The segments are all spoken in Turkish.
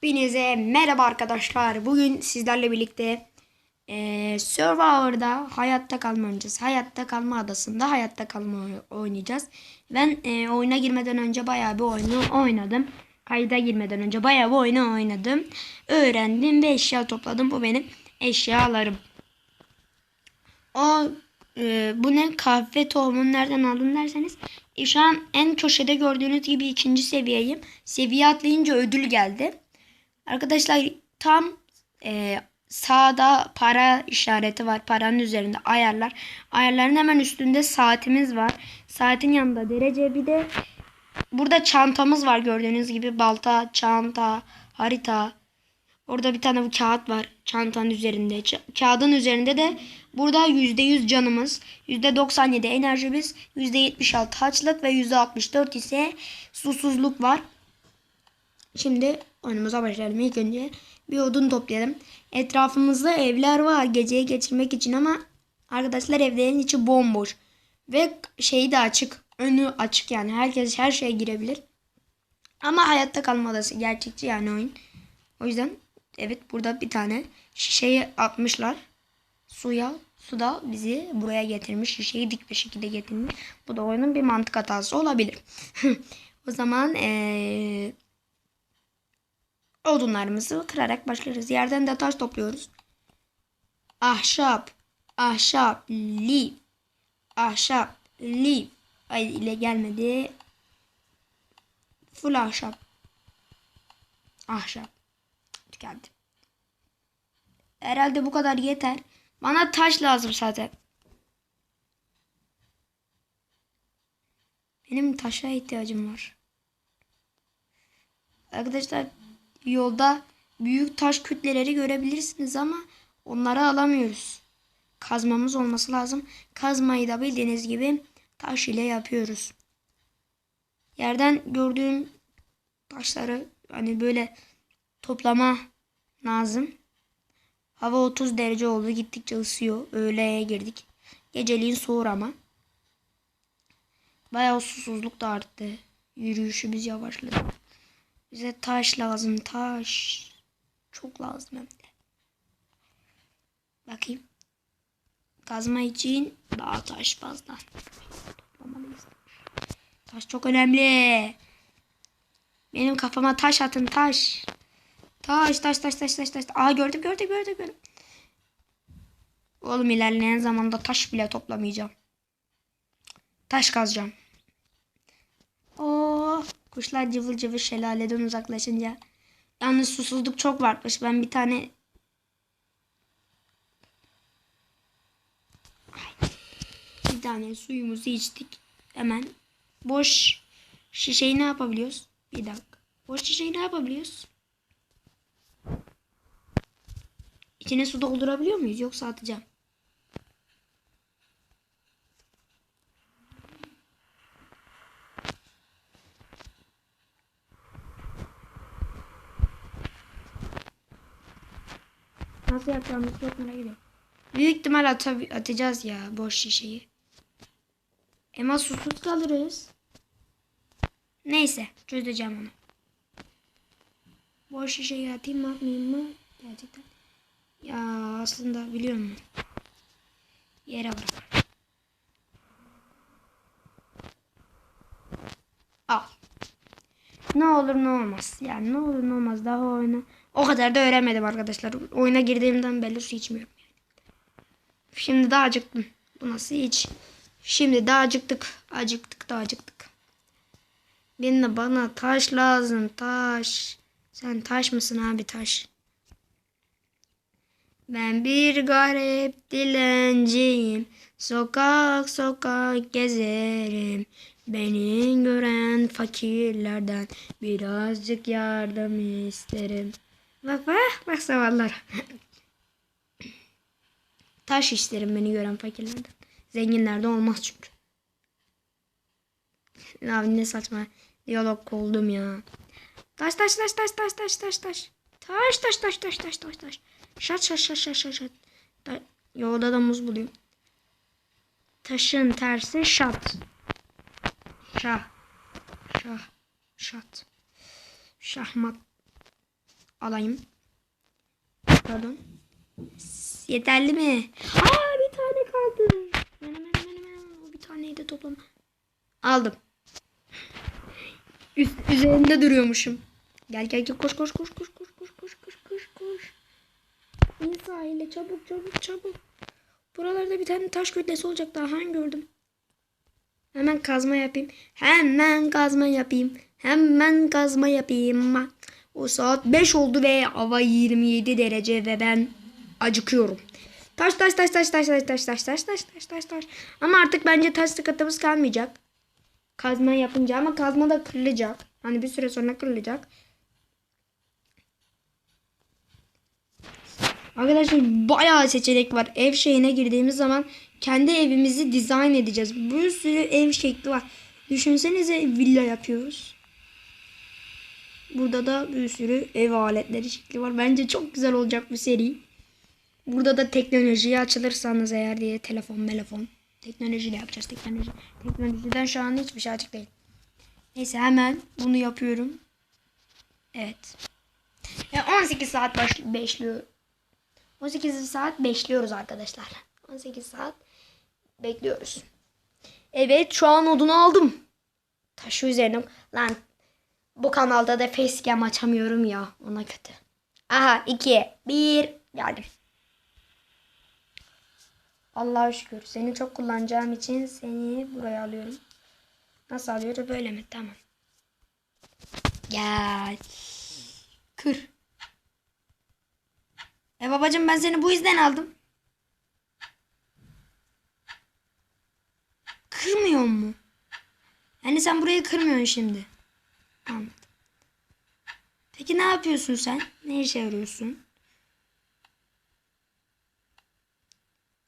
Hepinize merhaba arkadaşlar. Bugün sizlerle birlikte eee Survivor'da hayatta kalma oynayacağız. Hayatta kalma adasında hayatta kalma oy- oynayacağız. Ben eee, oyuna girmeden önce bayağı bir oyunu oynadım. Kayda girmeden önce bayağı bir oyunu oynadım. Öğrendim ve eşya topladım. Bu benim eşyalarım. O e, bu ne kahve tohumunu nereden aldın derseniz e, şu an en köşede gördüğünüz gibi ikinci seviyeyim. Seviye atlayınca ödül geldi. Arkadaşlar tam e, sağda para işareti var. Paranın üzerinde ayarlar. Ayarların hemen üstünde saatimiz var. Saatin yanında derece bir de burada çantamız var gördüğünüz gibi balta, çanta, harita. Orada bir tane bu kağıt var çantanın üzerinde. Ça- kağıdın üzerinde de burada %100 canımız, %97 enerjimiz, %76 haçlık ve %64 ise susuzluk var. Şimdi oyunumuza başlayalım. İlk önce bir odun toplayalım. Etrafımızda evler var geceyi geçirmek için ama arkadaşlar evlerin içi bomboş. Ve şeyi de açık. Önü açık yani. Herkes her şeye girebilir. Ama hayatta kalma adası gerçekçi yani oyun. O yüzden evet burada bir tane şişeyi atmışlar. Suya suda bizi buraya getirmiş. Şişeyi dik bir şekilde getirmiş. Bu da oyunun bir mantık hatası olabilir. o zaman eee odunlarımızı kırarak başlarız. Yerden de taş topluyoruz. Ahşap, ahşap, lif, ahşap, lif. Ay ile gelmedi. Full ahşap. Ahşap. Tükendi. Herhalde bu kadar yeter. Bana taş lazım zaten. Benim taşa ihtiyacım var. Arkadaşlar yolda büyük taş kütleleri görebilirsiniz ama onları alamıyoruz. Kazmamız olması lazım. Kazmayı da bildiğiniz gibi taş ile yapıyoruz. Yerden gördüğüm taşları hani böyle toplama lazım. Hava 30 derece oldu. Gittikçe ısıyor. Öğleye girdik. Geceliğin soğur ama. Bayağı susuzluk da arttı. Yürüyüşümüz yavaşladı. Bize taş lazım. Taş. Çok lazım hem de. Bakayım. Kazma için daha taş fazla. Taş çok önemli. Benim kafama taş atın taş. Taş taş taş taş taş taş. Aa gördüm gördüm gördüm gördüm. Oğlum ilerleyen zamanda taş bile toplamayacağım. Taş kazacağım. Oo, kuşlar cıvıl cıvıl şelaleden uzaklaşınca. Yalnız susuzluk çok varmış. Ben bir tane bir tane suyumuzu içtik. Hemen boş şişeyi ne yapabiliyoruz? Bir dakika. Boş şişeyi ne yapabiliyoruz? İçine su doldurabiliyor muyuz yoksa atacağım? Nasıl yapacağımızı çok merak ediyorum. Büyük ihtimal ata- atacağız ya boş şişeyi. Ama susuz kalırız. Neyse çözeceğim onu. Boş şişeyi atayım mı atmayayım mı? Gerçekten. Ya aslında biliyor musun? Yere bırak. Al. Ne olur ne olmaz. Yani ne olur ne olmaz. Daha oyunu o kadar da öğrenmedim arkadaşlar. Oyuna girdiğimden beri su içmiyorum. Şimdi daha acıktım. Bu nasıl hiç? Şimdi daha acıktık. Acıktık da acıktık. Benim de bana taş lazım. Taş. Sen taş mısın abi taş? Ben bir garip dilenciyim. Sokak sokak gezerim. Beni gören fakirlerden birazcık yardım isterim. Bak bak bak zavallar. Taş isterim beni gören fakirlerden. Zenginlerden olmaz çünkü. Abi ne saçma diyalog oldum ya. Taş taş taş taş taş taş taş taş. Taş taş taş taş taş taş taş. Şat şat şat şat şat şat. Ta- Yolda da muz buluyorum. Taşın tersi şat. Şah. Şah. Şat. Şahmat. Alayım. Pardon. Yeterli mi? Aa bir tane kaldı. Hemen hemen hemen bir taneyi de toplam. Aldım. Üst, üzerinde duruyormuşum. Gel gel gel koş koş koş koş koş koş koş koş koş koş. İn sahile çabuk çabuk çabuk. Buralarda bir tane taş kütlesi olacak daha hangi gördüm. Hemen kazma yapayım. Hemen kazma yapayım. Hemen kazma yapayım. O saat 5 oldu ve hava 27 derece ve ben acıkıyorum. Taş taş taş taş taş taş taş taş taş taş taş taş taş. Ama artık bence taş sıkıntımız kalmayacak. Kazma yapınca ama kazma da kırılacak. Hani bir süre sonra kırılacak. Arkadaşlar bayağı seçenek var. Ev şeyine girdiğimiz zaman kendi evimizi dizayn edeceğiz. Bir sürü ev şekli var. Düşünsenize villa yapıyoruz. Burada da bir sürü ev aletleri şekli var. Bence çok güzel olacak bu seri. Burada da teknolojiye açılırsanız eğer diye telefon telefon. Teknolojiyle yapacağız teknoloji. Teknolojiden şu an hiçbir şey açık değil. Neyse hemen bunu yapıyorum. Evet. Ya 18 saat baş, beşliyor. 18 saat bekliyoruz arkadaşlar. 18 saat bekliyoruz. Evet şu an odunu aldım. Taşı üzerine. Lan bu kanalda da facecam açamıyorum ya. Ona kötü. Aha 2 1 geldim. Allah'a şükür. Seni çok kullanacağım için seni buraya alıyorum. Nasıl alıyorum? Böyle mi? Tamam. Gel. Kır. E babacım ben seni bu yüzden aldım. Kırmıyor mu? Yani sen burayı kırmıyorsun şimdi. Anladım. Peki ne yapıyorsun sen? Ne işe yarıyorsun?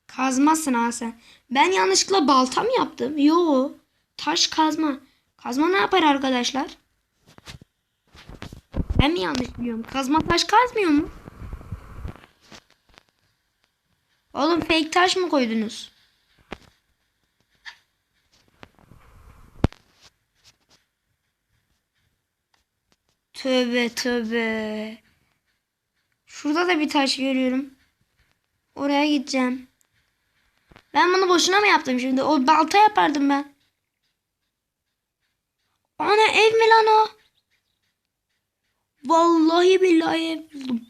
Kazmasın ha sen. Ben yanlışlıkla balta mı yaptım? Yo. Taş kazma. Kazma ne yapar arkadaşlar? Ben mi yanlış biliyorum? Kazma taş kazmıyor mu? Oğlum fake taş mı koydunuz? Tövbe tövbe. Şurada da bir taş görüyorum. Oraya gideceğim. Ben bunu boşuna mı yaptım şimdi? O balta yapardım ben. Ana ev mi lan o? Vallahi billahi ev buldum.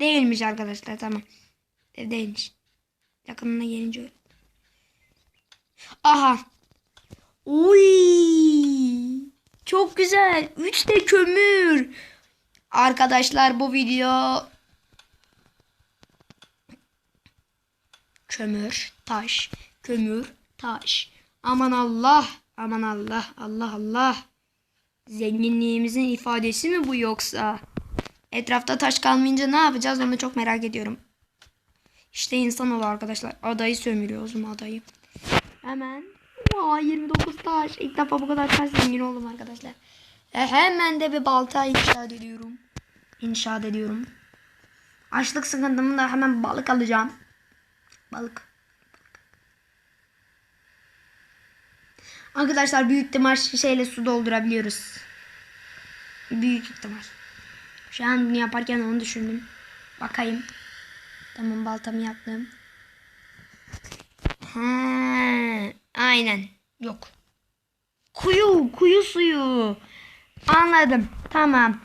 Değilmiş arkadaşlar tamam. Ev değilmiş. Yakınına gelince öyle. Aha. Uy. Çok güzel. Üç de kömür. Arkadaşlar bu video kömür, taş, kömür, taş. Aman Allah, aman Allah, Allah Allah. Zenginliğimizin ifadesi mi bu yoksa? Etrafta taş kalmayınca ne yapacağız onu çok merak ediyorum. İşte insan ol arkadaşlar. Adayı sömürüyoruz mu adayı? Hemen. Aa, 29 taş. İlk defa bu kadar taş zengin oldum arkadaşlar. E, hemen de bir balta inşaat ediyorum. İnşaat ediyorum. Açlık sıkıntımı da hemen balık alacağım. Balık. Arkadaşlar büyük ihtimal şişeyle su doldurabiliyoruz. Büyük ihtimal. Şu an bunu yaparken onu düşündüm. Bakayım. Tamam baltamı yaptım. Ha, aynen. Yok. Kuyu, kuyu suyu. Anladım. Tamam.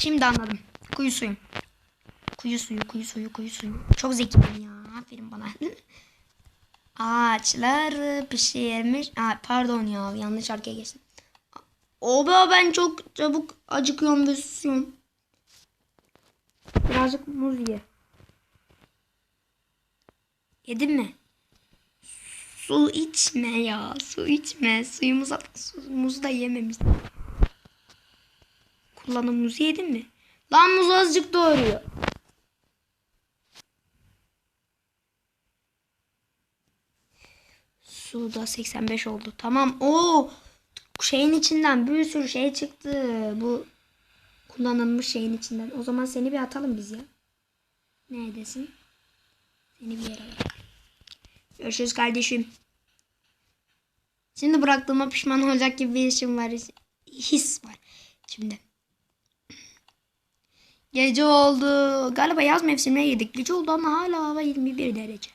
Şimdi anladım. Kuyu suyu. Kuyu suyu, kuyu suyu, kuyu suyu. Çok zekiyim ya. Aferin bana. Ağaçlar pişirmiş. Aa, pardon ya yanlış şarkıya geçtim. Oba ben çok çabuk acıkıyorum ve susuyorum. Birazcık muz ye. Yedin mi? Su içme ya. Su içme. Suyumuza suyumuzu da yememiş. Kullanım muzu yedin mi? Lan muz azıcık doğuruyor. Su da 85 oldu. Tamam. Oo şeyin içinden bir sürü şey çıktı. Bu kullanılmış şeyin içinden. O zaman seni bir atalım biz ya. Neredesin? Seni bir yere bırakalım. Görüşürüz kardeşim. Şimdi bıraktığıma pişman olacak gibi bir işim var. His var. Şimdi. Gece oldu. Galiba yaz mevsimine girdik. Gece oldu ama hala hava 21 derece.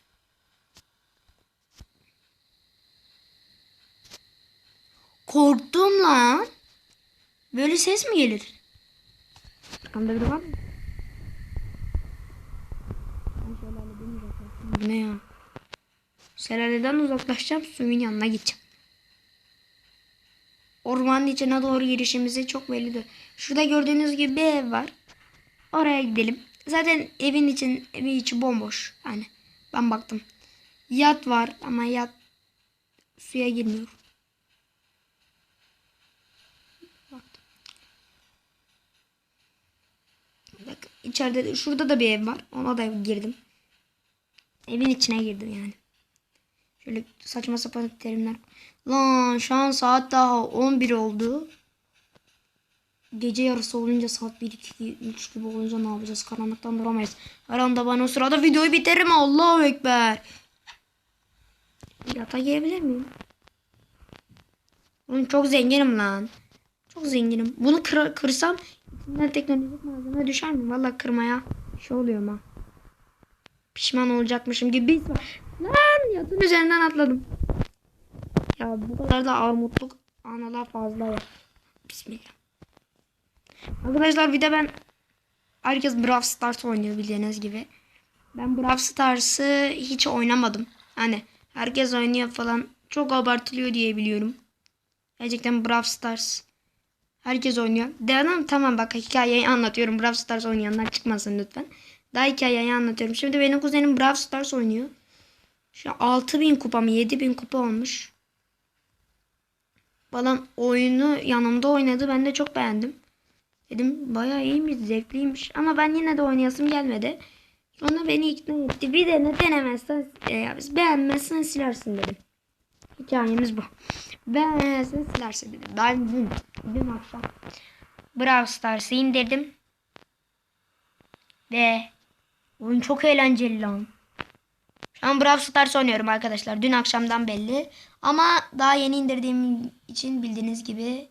Korktum lan. Böyle ses mi gelir? Arkamda biri var mı? Ne ya? Şelaleden uzaklaşacağım. Suyun yanına gideceğim. Ormanın içine doğru girişimizi çok belli. Şurada gördüğünüz gibi bir ev var. Oraya gidelim. Zaten evin için evi içi bomboş. Yani ben baktım. Yat var ama yat suya girmiyor. Bak içeride de- şurada da bir ev var. Ona da girdim. Evin içine girdim yani. Şöyle saçma sapan terimler. Lan şu an saat daha 11 oldu. Gece yarısı olunca saat 1, 2, 3 gibi olunca ne yapacağız? Karanlıktan duramayız. Her anda ben o sırada videoyu bitiririm. Allahu Ekber. Yatağa girebilir miyim? Oğlum çok zenginim lan. Çok zenginim. Bunu kır, kırsam içinden teknolojik malzeme düşer mi? Valla kırmaya şey oluyor ama. Pişman olacakmışım gibi bir. Lan yatın üzerinden atladım. Ya bu kadar da armutluk analar fazla ya. Bismillah. Arkadaşlar bir de ben herkes Brawl Stars oynuyor bildiğiniz gibi. Ben Brawl Stars'ı hiç oynamadım. Hani herkes oynuyor falan. Çok abartılıyor diye biliyorum. Gerçekten Brawl Stars herkes oynuyor. Devam tamam bak hikayeyi anlatıyorum. Brawl Stars oynayanlar çıkmasın lütfen. Daha hikayeyi anlatıyorum. Şimdi benim kuzenim Brawl Stars oynuyor. Şu an 6000 kupa mı 7000 kupa olmuş. Falan oyunu yanımda oynadı. Ben de çok beğendim. Dedim bayağı iyiymiş, zevkliymiş. Ama ben yine de oynayasım gelmedi. Sonra beni ikna etti. Bir de ne denemezsen, e, beğenmezsen silersin dedim. Hikayemiz bu. Beğenmezsen silersin dedim. Ben dün, dün akşam Brawl Stars'ı indirdim. Ve oyun çok eğlenceli lan. An Brawl Stars oynuyorum arkadaşlar. Dün akşamdan belli. Ama daha yeni indirdiğim için bildiğiniz gibi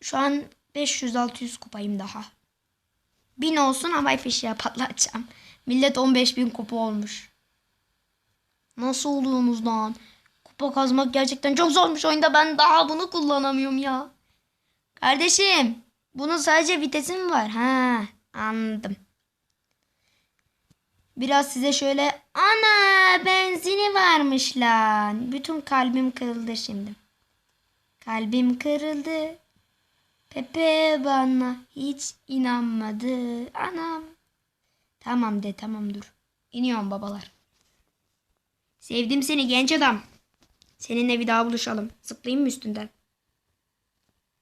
şu an 500-600 kupayım daha. 1000 olsun havai fişeğe patlatacağım. Millet 15.000 kupa olmuş. Nasıl oluyorsunuz lan? Kupa kazmak gerçekten çok zormuş oyunda. Ben daha bunu kullanamıyorum ya. Kardeşim bunun sadece vitesi mi var? Ha anladım. Biraz size şöyle ana benzini varmış lan. Bütün kalbim kırıldı şimdi. Kalbim kırıldı. Pepe bana hiç inanmadı. Anam. Tamam de tamam dur. İniyorum babalar. Sevdim seni genç adam. Seninle bir daha buluşalım. Zıplayayım mı üstünden?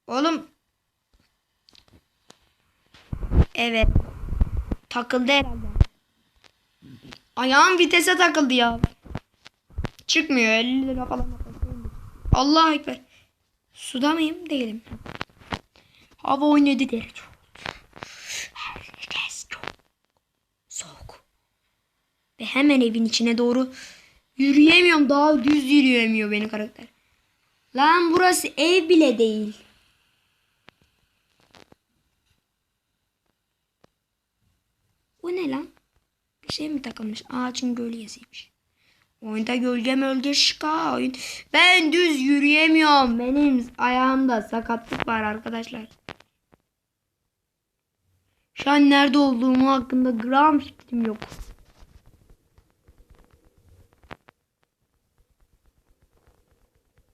Oğlum. Evet. Takıldı herhalde. Ayağım vitese takıldı ya. Çıkmıyor 50 lira falan. Allah ekber. Suda mıyım? Değilim. Hava 17 derece. Herkes çok soğuk. Ve hemen evin içine doğru yürüyemiyorum. Daha düz yürüyemiyor benim karakter. Lan burası ev bile değil. Bu ne lan? Şey mi takılmış? Ağaçın gölgesiymiş. Oyunda gölge mölge şıka oyun. Ben düz yürüyemiyorum. Benim ayağımda sakatlık var arkadaşlar. Şu an nerede olduğumu hakkında gram fikrim yok.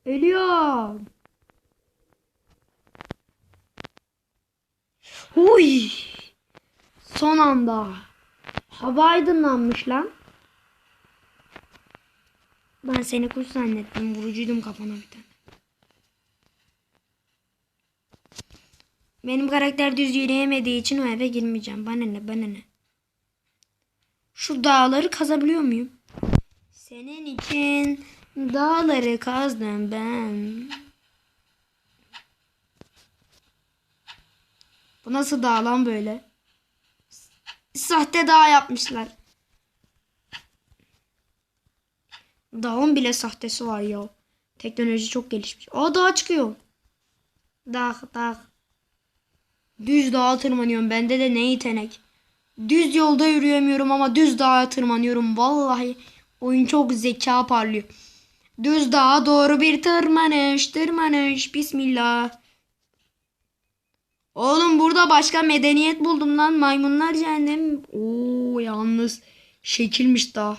Ölüyorum. Huy. Son anda. Hava aydınlanmış lan. Ben seni kuş zannettim. Vurucuydum kafana bir tane. Benim karakter düz yürüyemediği için o eve girmeyeceğim. Bana ne bana ne. Şu dağları kazabiliyor muyum? Senin için dağları kazdım ben. Bu nasıl dağ lan böyle? Sahte dağ yapmışlar. Dağın bile sahtesi var ya. Teknoloji çok gelişmiş. Aa dağ çıkıyor. Dağ dağ. Düz dağa tırmanıyorum. Bende de ne yetenek. Düz yolda yürüyemiyorum ama düz dağa tırmanıyorum. Vallahi oyun çok zeka parlıyor. Düz dağa doğru bir tırmanış, tırmanış. Bismillah. Oğlum burada başka medeniyet buldum lan. Maymunlar cehennem. Oo yalnız şekilmiş daha.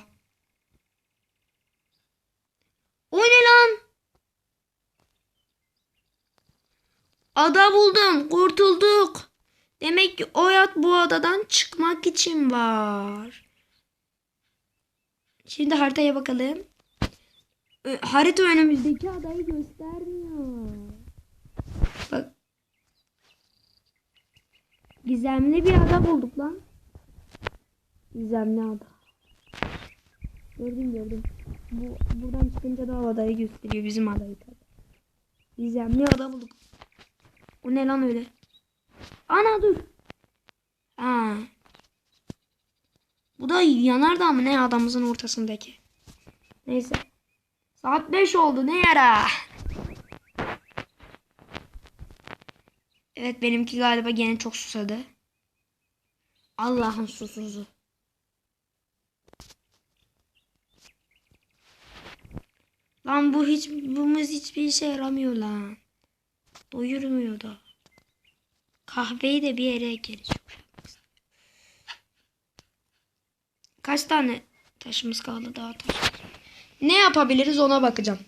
O ne lan? Ada buldum. Kurtulduk. Demek ki o yat bu adadan çıkmak için var. Şimdi haritaya bakalım. Harita önümüzdeki adayı göstermiyor. Bak. Gizemli bir ada bulduk lan. Gizemli ada. Gördüm gördüm. Bu buradan çıkınca da adayı gösteriyor bizim adayı tabii. Gizemli ada bulduk. O ne lan öyle? Ana dur. Ha. Bu da yanardağ mı ne adamımızın ortasındaki. Neyse. Saat 5 oldu ne yara. Evet benimki galiba gene çok susadı. Allah'ın susuzu. Lan bu hiç bu muz hiçbir işe yaramıyor lan. Doyurmuyor da. Kahveyi de bir yere ekeriz. Kaç tane taşımız kaldı daha taş? Ne yapabiliriz ona bakacağım.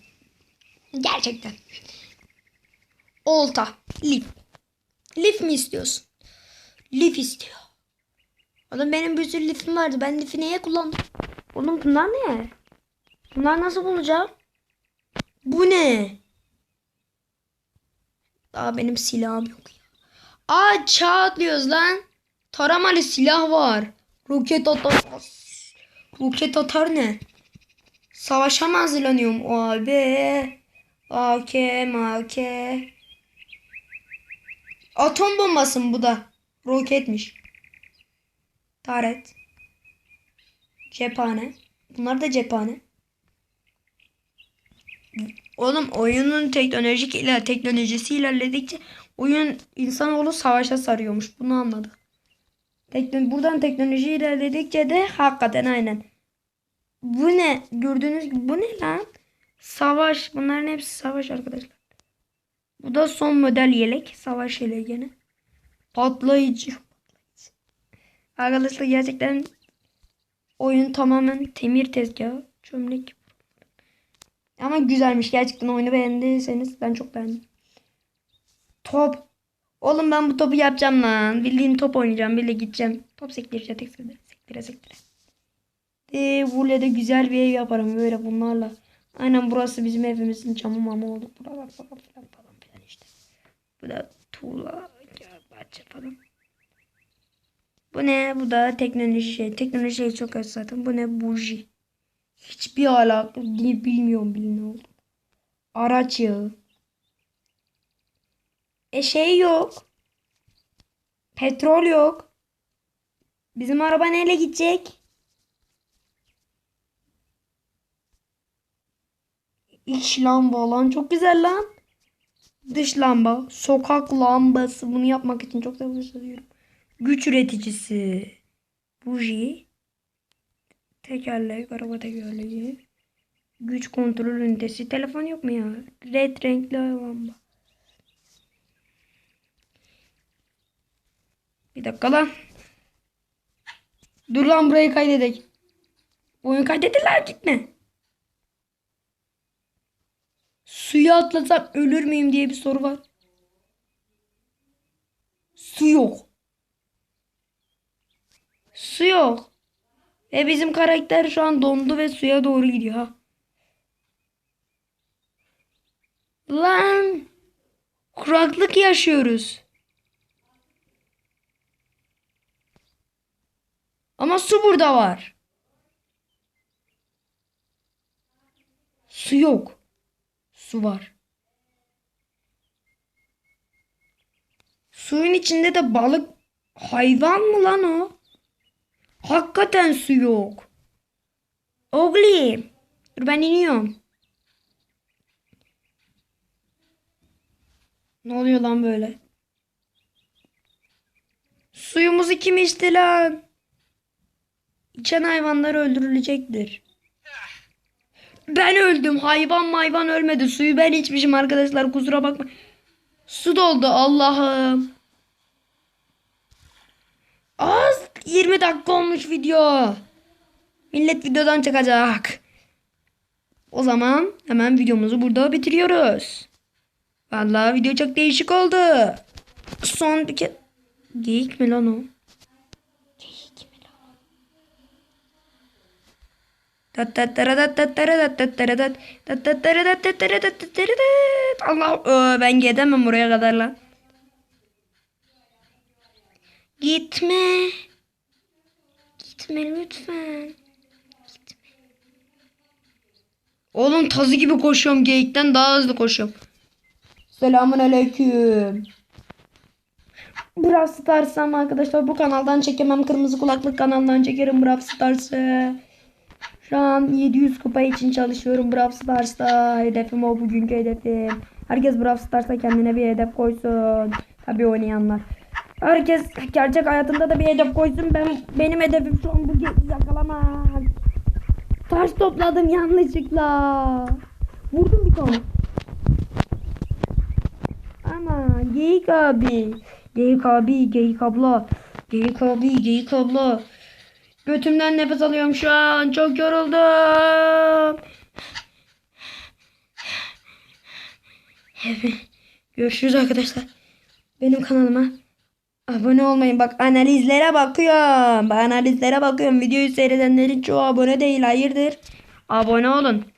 Gerçekten. Olta. Lif. Lif mi istiyorsun? Lif istiyor. Oğlum benim bir sürü lifim vardı. Ben lifi neye kullandım? Oğlum bunlar ne? Bunlar nasıl bulacağım? Bu ne? Daha benim silahım yok ya. Aa çağ atlıyoruz lan. Taramalı silah var. Roket atar. Roket atar ne? Savaşa mı hazırlanıyorum? Abi. AK, AK. Atom bombası mı bu da? Roketmiş. Taret. Cephane. Bunlar da cephane. Oğlum oyunun teknolojik ile teknolojisi ilerledikçe oyun insanoğlu savaşa sarıyormuş. Bunu anladık. Tekno buradan teknoloji ilerledikçe de hakikaten aynen. Bu ne? Gördüğünüz gibi bu ne lan? Savaş. Bunların hepsi savaş arkadaşlar. Bu da son model yelek. Savaş yeleği gene. Patlayıcı. Arkadaşlar gerçekten oyun tamamen temir tezgahı. Çömlek. Ama güzelmiş gerçekten oyunu beğendiyseniz ben çok beğendim. Top. Oğlum ben bu topu yapacağım lan. Bildiğin top oynayacağım. Birle gideceğim. Top sektireceğim. Sektire sektire. sektire. De buraya da güzel bir ev yaparım böyle bunlarla. Aynen burası bizim evimizin camı mama oldu. Buralar falan filan falan. Bu da tuğla, bahçe falan. Bu ne? Bu da teknoloji şey. Teknoloji şey çok az zaten. Bu ne? Buji. Hiçbir alaka diye bilmiyorum bile ne oldu. Araç yağı. E şey yok. Petrol yok. Bizim araba neyle gidecek? İç lamba lan çok güzel lan. Dış lamba, sokak lambası bunu yapmak için çok sabırsızlıyorum. Güç üreticisi. Buji. Tekerlek, araba tekerleği. Güç kontrol ünitesi. Telefon yok mu ya? Red renkli lamba. Bir dakika lan. Dur lan burayı kaydedek. Oyun kaydedilir artık ne? Suya atlasam ölür müyüm diye bir soru var. Su yok. Su yok. Ve bizim karakter şu an dondu ve suya doğru gidiyor ha. Lan. Kuraklık yaşıyoruz. Ama su burada var. Su yok. Su var. Suyun içinde de balık hayvan mı lan o? Hakikaten su yok. Ogli. Dur ben iniyorum. Ne oluyor lan böyle? Suyumuzu kim içti lan? İçen hayvanlar öldürülecektir. Ben öldüm. Hayvan hayvan ölmedi. Suyu ben içmişim arkadaşlar. Kusura bakma. Su doldu Allah'ım. Az 20 dakika olmuş video. Millet videodan çıkacak. O zaman hemen videomuzu burada bitiriyoruz. Vallahi video çok değişik oldu. Son bir kez... Geyik mi lan o? Geyik mi lan o? Allah ben gidemem buraya kadar lan. Gitme. Gitme lütfen. Gitme. Oğlum tazı gibi koşuyorum geyikten daha hızlı koşuyorum. Selamun aleyküm. Brawl Stars ama arkadaşlar bu kanaldan çekemem. Kırmızı kulaklık kanalından çekerim Brawl Stars'ı. Şu an 700 kupa için çalışıyorum Brawl Stars'ta. Hedefim o bugünkü hedefim. Herkes Brawl Stars'ta kendine bir hedef koysun. Tabii oynayanlar. Herkes gerçek hayatında da bir hedef koysun. Ben benim hedefim şu an bu yakalamak. Taş topladım yanlışlıkla. Vurdum bir tane. Ama geyik abi. Geyik abi, geyik abla. Geyik abi, geyik abla. Götümden nefes alıyorum şu an. Çok yoruldum. Evet. Görüşürüz arkadaşlar. Benim kanalıma abone olmayın. Bak analizlere bakıyorum. Bak analizlere bakıyorum. Videoyu seyredenlerin çoğu abone değil. Hayırdır? Abone olun.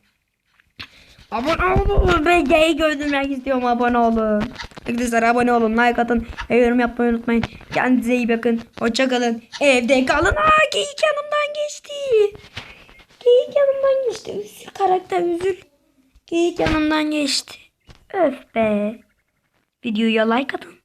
Abone olun. Ben gayı öldürmek istiyorum. Abone olun. Arkadaşlar abone olun. Like atın. Ve yorum yapmayı unutmayın. Kendinize iyi bakın. Hoşça kalın. Evde kalın. Aa geyik yanımdan geçti. Geyik yanımdan geçti. Üzül karakter üzül. Geyik yanımdan geçti. Öf be. Videoya like atın.